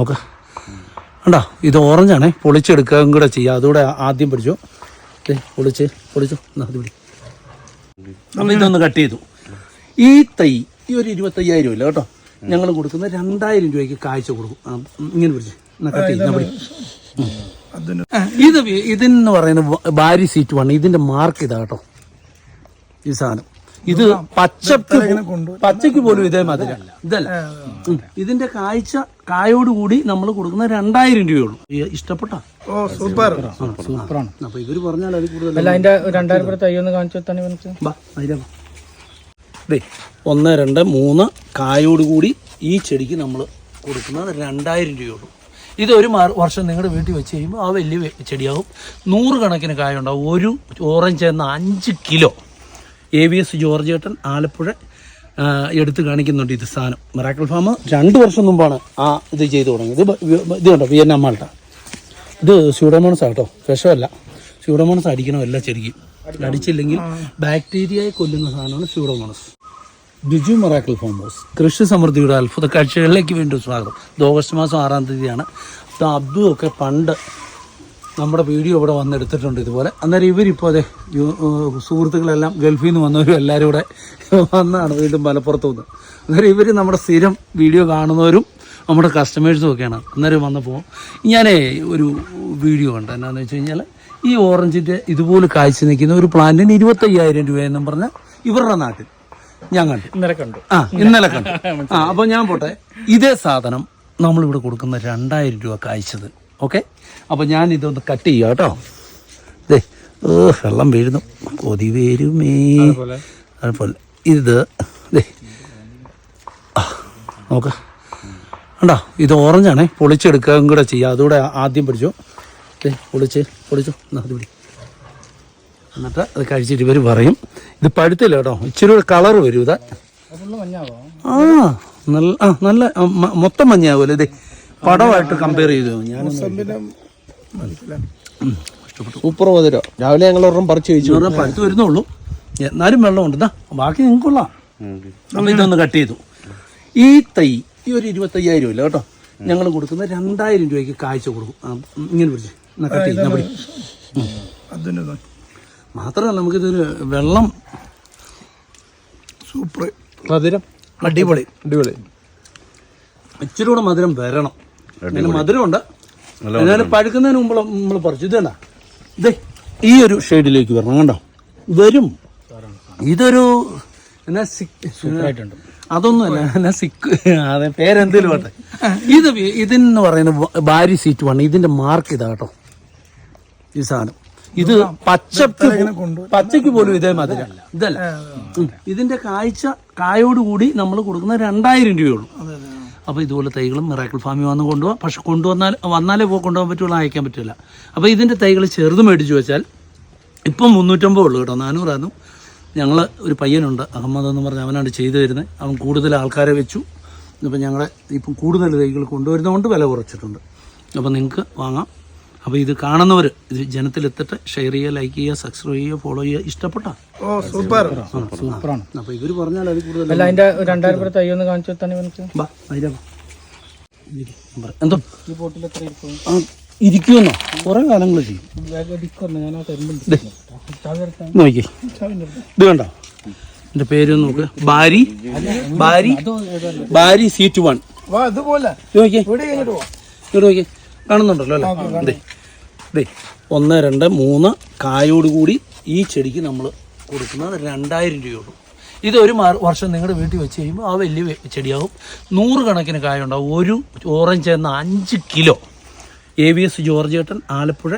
നോക്ക. കണ്ടോ? ഇത് ഓറഞ്ചാണേ. പൊളിച്ചെടുക്കുകയും കൂടെ ചെയ്യുക അതുകൂടെ ആദ്യം പിടിച്ചു. പൊളിച്ച് പൊളിച്ചു. അത് പിടി. നമ്മൾ ഇതൊന്ന് കട്ട് ചെയ്തു. ഈ തൈ ഈ ഒരു ഇരുപത്തയ്യായിരം ഇല്ല കേട്ടോ. ഞങ്ങൾ കൊടുക്കുന്ന രണ്ടായിരം രൂപയ്ക്ക് കാഴ്ച കൊടുക്കും. ഇങ്ങനെ പിടിച്ച്. കട്ട് ചെയ്യുന്ന പിടി. ഇത് ഇതെന്ന് പറയുന്നത് ബാരി സീറ്റ് വണ് ഇതിന്റെ മാർക്ക് ഇതാ കേട്ടോ. ഈ സാധനം. ഇത് പച്ചക്ക് പച്ചക്ക് പോലും ഇതേ മധുര ഇതല്ല. ഇതിന്റെ കാഴ്ച കായോടുകൂടി നമ്മൾ കൊടുക്കുന്ന രണ്ടായിരം രൂപയുള്ളൂ. ഇഷ്ടപ്പെട്ട? ഓ സൂപ്പർ. സൂപ്പറാണ്. അപ്പൊ ഇവർ പറഞ്ഞാൽ അത് കൂടുതൽ അല്ല അതിന്റെ രണ്ടായിരം രൂപ തൈ ഒന്ന് കാണിച്ചു രണ്ട് മൂന്ന് കായോടുകൂടി ഈ ചെടിക്ക് നമ്മൾ കൊടുക്കുന്നത് രണ്ടായിരം രൂപയുള്ളൂ. ഇത് ഒരു വർഷം നിങ്ങളുടെ വീട്ടിൽ വെച്ച് കഴിയുമ്പോൾ ആ വലിയ ചെടിയാകും ചെടിയാവും. നൂറുകണക്കിന് കായ ഉണ്ടാവും ഒരു ഓറഞ്ച് എന്ന അഞ്ച് kilo. A V S George ഏട്ടൻ ആലപ്പുഴ എടുത്തു കാണിക്കുന്നുണ്ട് ഇത് സാധനം. മെറാക്കൽ ഫാം രണ്ട് വർഷം മുമ്പാണ് ആ ഇത് ചെയ്തു തുടങ്ങിയത്. ഇത് കണ്ടോ? Vietnam Malta. ഇത് സ്യൂഡോമോണസ് ആട്ടോ. വിഷമല്ല. സ്യൂഡോമോണസ് അടിക്കണം എല്ലാ ചെടിക്കും അടിച്ചില്ലെങ്കിൽ ബാക്ടീരിയയെ കൊല്ലുന്ന സാധനമാണ് pseudomonas Biju miracle farm house കൃഷി സമൃദ്ധിയുടെ അത്ഭുത കാഴ്ചകളിലേക്ക് വീണ്ടും സ്വാഗതം. ഇത് ഓഗസ്റ്റ് മാസം ആറാം തീയതിയാണ്. അപ്പം അബ്ദു ഒക്കെ പണ്ട് നമ്മുടെ വീഡിയോ ഇവിടെ വന്നെടുത്തിട്ടുണ്ട് ഇതുപോലെ. അന്നേരം ഇവരിപ്പോൾ അതെ സുഹൃത്തുക്കളെല്ലാം ഗൾഫിൽ നിന്ന് വന്നവരും എല്ലാവരും കൂടെ വന്നാണ് വീണ്ടും മലപ്പുറത്ത് വന്ന്. അന്നേരം ഇവർ നമ്മുടെ സ്ഥിരം വീഡിയോ കാണുന്നവരും നമ്മുടെ കസ്റ്റമേഴ്സും ഒക്കെയാണ്. അന്നേരം വന്നപ്പോൾ ഞാനേ ഒരു വീഡിയോ ഉണ്ട് എന്നാന്ന് വെച്ച് കഴിഞ്ഞാൽ ഈ ഓറഞ്ചിന്റെ ഇതുപോലെ കാഴ്ച നിൽക്കുന്ന ഒരു പ്ലാന്റിന് ഇരുപത്തയ്യായിരം രൂപയെന്നും പറഞ്ഞാൽ ഇവരുടെ നാട്ടിൽ ഞാൻ കണ്ടു. ഇന്നലെ കണ്ടു. ആ ഇന്നലെ കണ്ടു. ആ അപ്പോൾ ഞാൻ പോട്ടെ. ഇതേ സാധനം നമ്മളിവിടെ കൊടുക്കുന്ന രണ്ടായിരം രൂപ കായ്ച്ചത് ഓക്കെ? അപ്പോൾ ഞാൻ ഇതൊന്ന് കട്ട് ചെയ്യാം കേട്ടോ. ദേ ഓ വെള്ളം വീഴുന്നു. കൊതി വരുമേ. അതുപോലെ. ഇത് ദേ. നോക്ക. കണ്ടോ? ഇത് ഓറഞ്ചാണേ. പൊളിച്ചെടുക്കുകയും കൂടെ ചെയ്യുക അതുകൂടെ ആദ്യം പിടിച്ചു. ദേ പൊളിച്ച് പൊളിച്ചു. എന്നാ അത് പിടി. എന്നിട്ട് അത് കഴിച്ചിട്ട് ഇവർ പറയും. ഇത് പഴുത്തില്ല കേട്ടോ. ഇച്ചിരി കൂടെ കളർ വരും ഇത്. ആ നല്ല ആ നല്ല മൊത്തം മഞ്ഞാവുമല്ലോ ഇത് പടമായിട്ട് കമ്പയർ ചെയ്തു? ഞാൻ സൂപ്പർ മധുരം രാവിലെ ഞങ്ങൾ ഒരെണ്ണം പറിച്ചു കഴിച്ചു. പഴുത്ത് വരുന്നുള്ളൂ. എന്നാലും വെള്ളമുണ്ട് ദാ ബാക്കി നിങ്ങൾക്ക് കൊള്ളാം. നമ്മൾ ഇതൊന്ന് കട്ട് ചെയ്തു. ഈ തൈ ഈ ഒരു ഇരുപത്തയ്യായിരം ഇല്ല കേട്ടോ? ഞങ്ങൾ കൊടുക്കുന്ന രണ്ടായിരം രൂപയ്ക്ക് കാഴ്ച കൊടുക്കും. ഇങ്ങനെ പിടിച്ച്. കട്ട് ചെയ്യുന്ന മാത്രമല്ല നമുക്കിതൊരു വെള്ളം സൂപ്പർ. മധുരം. അടിപൊളി. അടിപൊളി. ഇച്ചിരി കൂടെ മധുരം വരണം. അങ്ങനെ മധുരമുണ്ട്. എന്നാലും പഴുക്കുന്നതിന് മുമ്പ് നമ്മൾ പറിച്ചു ഇതേണ്ട ഇതേ ഈ ഒരു ഷെയ്ഡിലേക്ക് വരണം കണ്ടോ? വരും. ഇതൊരു എന്നാ സിക്ക് അതൊന്നുമല്ല എന്നാ സിക്ക് അതെ പേരെന്തേലും വേട്ടെ ഇത് ഇതെന്ന് പറയുന്ന ബാരി സീറ്റ് വേണം ഇതിന്റെ മാർക്ക് ഇതാ കേട്ടോ. ഈ സാധനം. ഇത് പച്ചക്ക് പച്ചക്ക് പോലും ഇതേ മാതിരി ഇതല്ല. ഇതിന്റെ കാഴ്ച കായോടുകൂടി നമ്മൾ കൊടുക്കുന്ന രണ്ടായിരം രൂപയുള്ളൂ അപ്പോൾ ഇതുപോലെ തൈകളും മിറാക്കിൾ ഫാമിൽ വന്ന് കൊണ്ടുപോകാം പക്ഷെ കൊണ്ടുവന്നാൽ വന്നാലേ പോ കൊണ്ടുപോകാൻ പറ്റുള്ളൂ അയക്കാൻ പറ്റില്ല. അപ്പോൾ ഇതിന്റെ തൈകൾ ചെറുത് മേടിച്ചു വെച്ചാൽ ഇപ്പം മുന്നൂറ്റമ്പത് ഉള്ളൂ കേട്ടോ നാനൂറായിരുന്നു ഞങ്ങൾ ഒരു പയ്യനുണ്ട് അഹമ്മദ് എന്ന് പറഞ്ഞ അവനാണ് ചെയ്തു തരുന്നത്. അവൻ കൂടുതൽ ആൾക്കാരെ വെച്ചു. ഇപ്പം ഞങ്ങളെ ഇപ്പം കൂടുതൽ തൈകൾ കൊണ്ടുവരുന്നതുകൊണ്ട് വില കുറച്ചിട്ടുണ്ട്. അപ്പം നിങ്ങൾക്ക് വാങ്ങാം. അപ്പോൾ ഇത് കാണുന്നവർ ഇത് ജനത്തിലെത്തിട്ട് ഷെയർ ചെയ്യുക ലൈക്ക് ചെയ്യുക സബ്സ്ക്രൈബ് ചെയ്യുക ഫോളോ ചെയ്യുക ഇഷ്ടപ്പെട്ട. ഓ സൂപ്പർ. സൂപ്പറാണ്. അപ്പോൾ ഇവർ പറഞ്ഞാൽ അത് കൂടുതൽ അല്ല അതിന്റെ രണ്ടായിരം രൂപ തൈ ഒന്ന് കാണിച്ചു തന്നെ ബാ അതിലെ എന്തോ? ഈ ബോട്ടിൽ എത്ര ഇരിക്കും? ഇരിക്കുമെന്നോ? കുറേ കാലങ്ങൾ ചെയ്യും. നോക്കി ഇത് കണ്ടോ? എന്റെ പേര് നോക്ക്. ബാരി. ബാരി. ബാരി സീറ്റ് വൺ വാ ഇതുപോലെ. ഇത് നോക്കിയേ. നോക്കിയേ. കാണുന്നുണ്ടല്ലോ അല്ലേ? ദേ ദേ ഒന്ന് രണ്ട് മൂന്ന് കായോടുകൂടി ഈ ചെടിക്ക് നമ്മൾ കൊടുക്കുന്നത് രണ്ടായിരം രൂപയുള്ളൂ. ഇത് ഒരു വർഷം നിങ്ങളുടെ വീട്ടിൽ വെച്ച് കഴിയുമ്പോൾ ആ വലിയ ചെടിയാകും ചെടിയാവും. നൂറുകണക്കിന് കായ ഉണ്ടാവും ഒരു ഓറഞ്ച് എന്ന അഞ്ച് kilo. A V S George ഏട്ടൻ ആലപ്പുഴ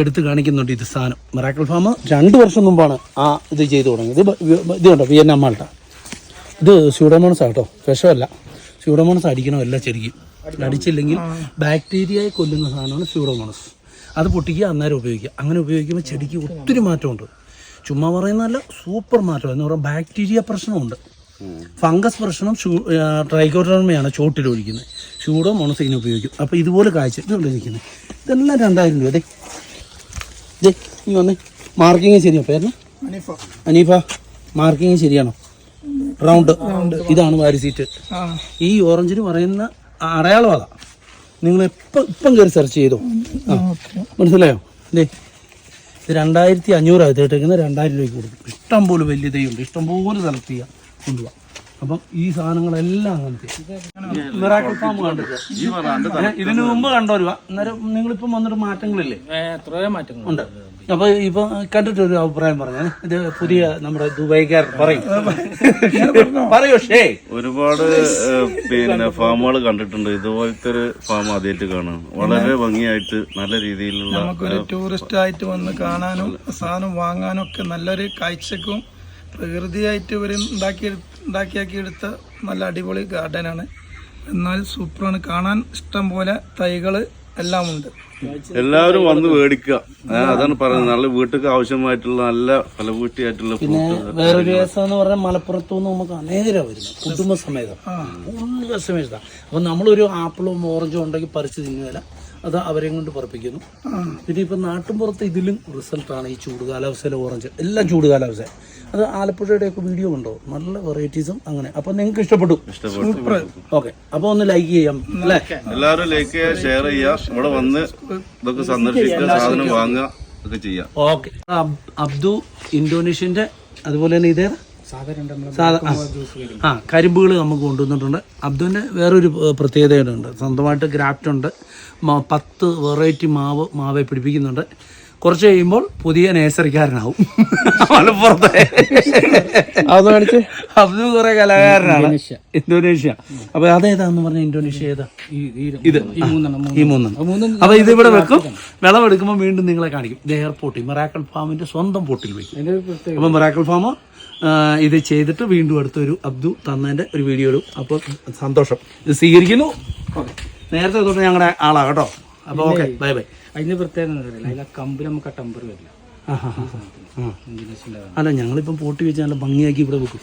എടുത്ത് കാണിക്കുന്നുണ്ട് ഇത് സാധനം. മെറാക്കൽ ഫാം രണ്ട് വർഷം മുമ്പാണ് ആ ഇത് ചെയ്തു തുടങ്ങിയത്. ഇത് കണ്ടോ? Vietnam Malta. ഇത് സ്യൂഡോമോണസ് ആട്ടോ വിഷമല്ല. സ്യൂഡോമോണസ് അടിക്കണം എല്ലാ ചെടിക്കും? അടിച്ചില്ലെങ്കിൽ ബാക്ടീരിയയെ കൊല്ലുന്ന സാധനമാണ് സ്യൂഡോമോണസ്. അത് പൊട്ടിക്കുക അന്നേരം ഉപയോഗിക്കുക. അങ്ങനെ ഉപയോഗിക്കുമ്പോൾ ചെടിക്ക് ഒത്തിരി മാറ്റമുണ്ട്. ചുമ്മാ പറയുന്നതല്ല സൂപ്പർ മാറ്റം എന്ന് പറയുമ്പോൾ ബാക്ടീരിയ പ്രശ്നമുണ്ട്. ഫംഗസ് പ്രശ്നം ട്രൈക്കോട്ടോർമയാണ് ചോട്ടിൽ ഒഴിക്കുന്നത്. ചൂടോ മോണസൈനും ഉപയോഗിക്കും. അപ്പോൾ ഇതുപോലെ കാഴ്ച ഇതുകൊണ്ട് ഇരിക്കുന്നത് ഇതെല്ലാം രണ്ടായിരം രൂപ. അതെ ഇതേ നീ വന്നേ. മാർക്കിങ് ശരിയാ. പേരണ അനീഫ. അനീഫ മാർക്കിങ് ശരിയാണോ? റൗണ്ട്. ഇതാണ് വാരി സീറ്റ്. ആ. ഈ ഓറഞ്ചിന് പറയുന്ന അടയാളം അതാ നിങ്ങൾ എപ്പം ഇപ്പം കയറി സെർച്ച് ചെയ്തോ. ആ മനസ്സിലായോ? ദേ ഇത് രണ്ടായിരത്തി അഞ്ഞൂറായി ഇട്ടേക്കുന്നത് രണ്ടായിരം രൂപയ്ക്ക് കൊടുക്കും. ഇഷ്ടം പോലെ വലിയ തൈയുണ്ട് ഇഷ്ടം പോലെ സെലക്ട് ചെയ്യാം കൊണ്ടുപോകാം അപ്പം ഈ സാധനങ്ങളെല്ലാം അങ്ങനത്തെ മിറാക്കിൾ ഫാം ഇതിനു മുമ്പ് കണ്ടോ അന്നേരം നിങ്ങളിപ്പം വന്നിട്ട് മാറ്റങ്ങളില്ലേ? എത്രയോ മാറ്റങ്ങൾ ഉണ്ട്. അപ്പൊ ഇപ്പൊ കണ്ടിട്ട് ഒരു അഭിപ്രായം പറഞ്ഞു. ഇത് പുതിയ നമ്മുടെ ദുബൈക്കാർ പറയും. പറയൂ ഷേ. ഒരുപാട് പിന്നെ ഫാമുകൾ കണ്ടിട്ടുണ്ട്. ഇതുപോലത്തെ ഒരു ഫാം ആദ്യമായിട്ട് കാണാം. വളരെ ഭംഗിയായിട്ട് നല്ല രീതിയിലുള്ള നമുക്കൊരു ടൂറിസ്റ്റ് ആയിട്ട് വന്ന് കാണാനും സാധനം വാങ്ങാനും ഒക്കെ നല്ലൊരു കാഴ്ചക്കും പ്രകൃതിയായിട്ട് ഇവർ ഉണ്ടാക്കി ഉണ്ടാക്കിയാക്കി എടുത്ത നല്ല അടിപൊളി ഗാർഡനാണ്. എന്നാൽ സൂപ്പറാണ്. കാണാൻ ഇഷ്ടം പോലെ തൈകൾ എല്ലാം ഉണ്ട് എല്ലാവരും വന്ന് മേടിക്കുക. അതാണ് പറയുന്നത്. നല്ല വീട്ടിലേക്ക് ആവശ്യമായിട്ടുള്ള നല്ല ഫലഭൂഷ്ടിയായിട്ടുള്ള പിന്നെ വേറൊരു രസം എന്ന് പറഞ്ഞാൽ മലപ്പുറത്തു നിന്ന് നമുക്ക് അനേകര വരുന്നു. കുടുംബസമേതം കുടുംബസമേതം അപ്പൊ നമ്മളൊരു ആപ്പിളും ഓറഞ്ചും ഉണ്ടെങ്കിൽ പറിച്ചു തിന്നുകയില്ല. അത് അവരെയും കൊണ്ട് പറപ്പിക്കുന്നു. പിന്നെ ഇപ്പൊ നാട്ടിൻപുറത്ത് ഇതിലും റിസൾട്ടാണ് ഈ ചൂട് കാലാവസ്ഥയിലെ ഓറഞ്ച്. എല്ലാം ചൂട് കാലാവസ്ഥ. അത് ആലപ്പുഴയുടെ ഒക്കെ വീഡിയോ ഉണ്ടോ നല്ല വെറൈറ്റീസും അങ്ങനെ. അപ്പൊ നിങ്ങൾക്ക് ഇഷ്ടപ്പെട്ടു? ഓക്കെ. അപ്പൊ ഒന്ന് ലൈക്ക് ചെയ്യാം. അല്ലേ? എല്ലാവരും ലൈക്ക് ചെയ്യുക ഷെയർ ചെയ്യുക. ഇവിടെ വന്ന് ഇതൊക്കെ സന്ദർശിക്കുക സാധനം വാങ്ങുക ഒക്കെ ചെയ്യാം. ഓക്കെ അബ്ദു ഇന്തോനേഷ്യന്റെ അതുപോലെ തന്നെ ഇതേ സാധാ ആ. കരിമ്പുകൾ നമുക്ക് കൊണ്ടുവന്നിട്ടുണ്ട്. അബ്ദുവിന്റെ വേറൊരു പ്രത്യേകതയുണ്ട്. സ്വന്തമായിട്ട് ഗ്രാഫ്റ്റ് ഉണ്ട്. പത്ത് വെറൈറ്റി മാവ് മാവെ പിടിപ്പിക്കുന്നുണ്ട്. കുറച്ച് കഴിയുമ്പോൾ പുതിയ നേസറിക്കാരനാവും മലപ്പുറത്തെ. അബ്ദു കുറെ കലാകാരനാണ്. ഇന്തോനേഷ്യ. അപ്പൊ അതേതാന്ന് പറഞ്ഞ ഇന്തോനേഷ്യ ഏതാ? ഇത്. ഈ മൂന്നെണ്ണം അപ്പൊ ഇത് ഇവിടെ വെക്കും. വിളവെടുക്കുമ്പോൾ വീണ്ടും നിങ്ങളെ കാണിക്കും. ഇത് എയർപോർട്ടിൽ മെറാക്കൽ ഫാമിന്റെ സ്വന്തം പോട്ടിൽ വെക്കും. അപ്പൊ മെറാക്കൽ ഫാം ഇത് ചെയ്തിട്ട് വീണ്ടും അടുത്തൊരു അബ്ദു തന്നതിന്റെ ഒരു വീഡിയോ ഇടും. അപ്പോൾ സന്തോഷം. ഇത് സ്വീകരിക്കുന്നു. നേരത്തെ തൊട്ട് ഞങ്ങളുടെ ആളാ കേട്ടോ. അപ്പോൾ ഓക്കെ ബൈ ബൈ. അതിന് പ്രത്യേകത അതിലെ നമുക്ക് ആ ടമ്പർ വരില്ല. അല്ല ഞങ്ങളിപ്പം പോട്ടി വെച്ച് നല്ല ഭംഗിയാക്കി ഇവിടെ വെക്കും.